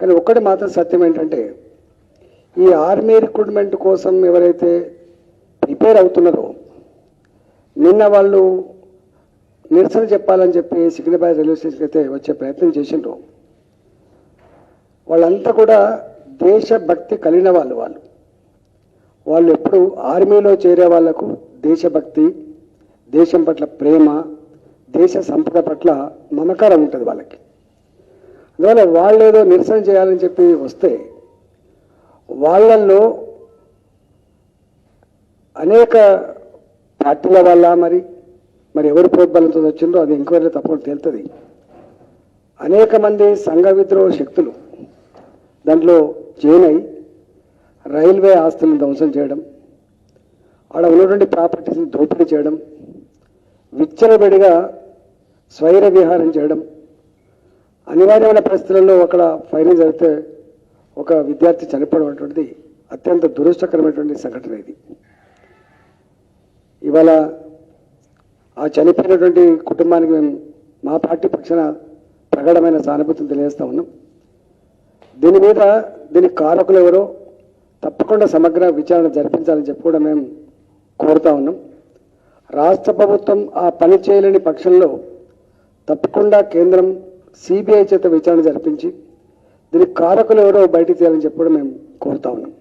కానీ ఒక్కటి మాత్రం సత్యం ఏంటంటే ఈ ఆర్మీ రిక్రూట్మెంట్ కోసం ఎవరైతే ప్రిపేర్ అవుతున్నారో నిన్న వాళ్ళు నిరసన చెప్పాలని చెప్పి సికింద్రాబాద్ రైల్వే స్టేషన్కి అయితే వచ్చే ప్రయత్నం చేసిండ్రు. వాళ్ళంతా కూడా దేశభక్తి కలిగిన వాళ్ళు వాళ్ళు. వాళ్ళు ఎప్పుడు ఆర్మీలో చేరే వాళ్ళకు దేశభక్తి దేశం పట్ల ప్రేమ దేశ సంపద పట్ల మమకారం ఉంటుంది వాళ్ళకి. అందువల్ల వాళ్ళు ఏదో నిరసన చేయాలని చెప్పి వస్తే వాళ్ళల్లో అనేక పార్టీల వల్ల మరి మరి ఎవరు ప్రోద్బలంతో వచ్చిందో అది ఎంక్వైరీలో తప్పకుండా తేలుతుంది. అనేక మంది సంఘ విద్రోహ శక్తులు దాంట్లో జాయిన్ అయి రైల్వే ఆస్తులను ధ్వంసం చేయడం ఆడ ఉన్నటువంటి ప్రాపర్టీస్ని దోపిడీ చేయడం విచ్చలబడిగా స్వైర విహారం చేయడం అనివార్యమైన పరిస్థితులలో అక్కడ ఫైరింగ్ జరిగితే ఒక విద్యార్థి చనిపోవడం అటువంటిది అత్యంత దురదృష్టకరమైనటువంటి సంఘటన ఇది. ఇవాళ ఆ చనిపోయినటువంటి కుటుంబానికి మేము మా పార్టీ పక్షాన ప్రగాఢమైన సానుభూతిని తెలియజేస్తూ ఉన్నాం. దీని మీద దీనికి కారకులు ఎవరో తప్పకుండా సమగ్ర విచారణ జరిపించాలని చెప్పి కూడా మేము కోరుతా ఉన్నాం. రాష్ట్ర ప్రభుత్వం ఆ పని చేయలేని పక్షంలో తప్పకుండా కేంద్రం సిబిఐ చేత విచారణ జరిపించి దీనికి కారకులు ఎవరో బయటికి తీయాలని చెప్పి కూడా మేము కోరుతా ఉన్నాం.